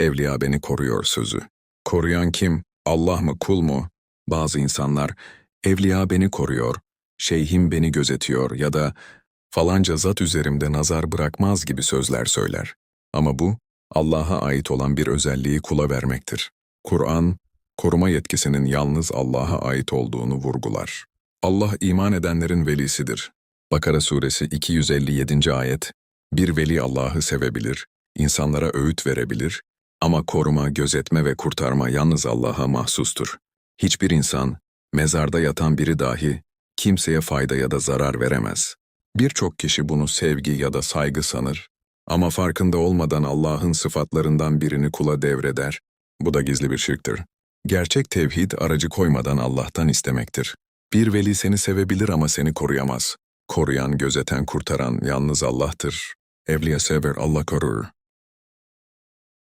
evliya beni koruyor sözü. Koruyan kim? Allah mı, kul mu? Bazı insanlar, evliya beni koruyor, şeyhim beni gözetiyor ya da falanca zat üzerimde nazar bırakmaz gibi sözler söyler. Ama bu, Allah'a ait olan bir özelliği kula vermektir. Kur'an, koruma yetkisinin yalnız Allah'a ait olduğunu vurgular. Allah iman edenlerin velisidir. Bakara suresi 257. ayet, bir veli Allah'ı sevebilir, insanlara öğüt verebilir ama koruma, gözetme ve kurtarma yalnız Allah'a mahsustur. Hiçbir insan, mezarda yatan biri dahi kimseye fayda ya da zarar veremez. Birçok kişi bunu sevgi ya da saygı sanır ama farkında olmadan Allah'ın sıfatlarından birini kula devreder. Bu da gizli bir şirktir. Gerçek tevhid aracı koymadan Allah'tan istemektir. Bir veli seni sevebilir ama seni koruyamaz. Koruyan, gözeten, kurtaran yalnız Allah'tır. Evliya sever, Allah korur.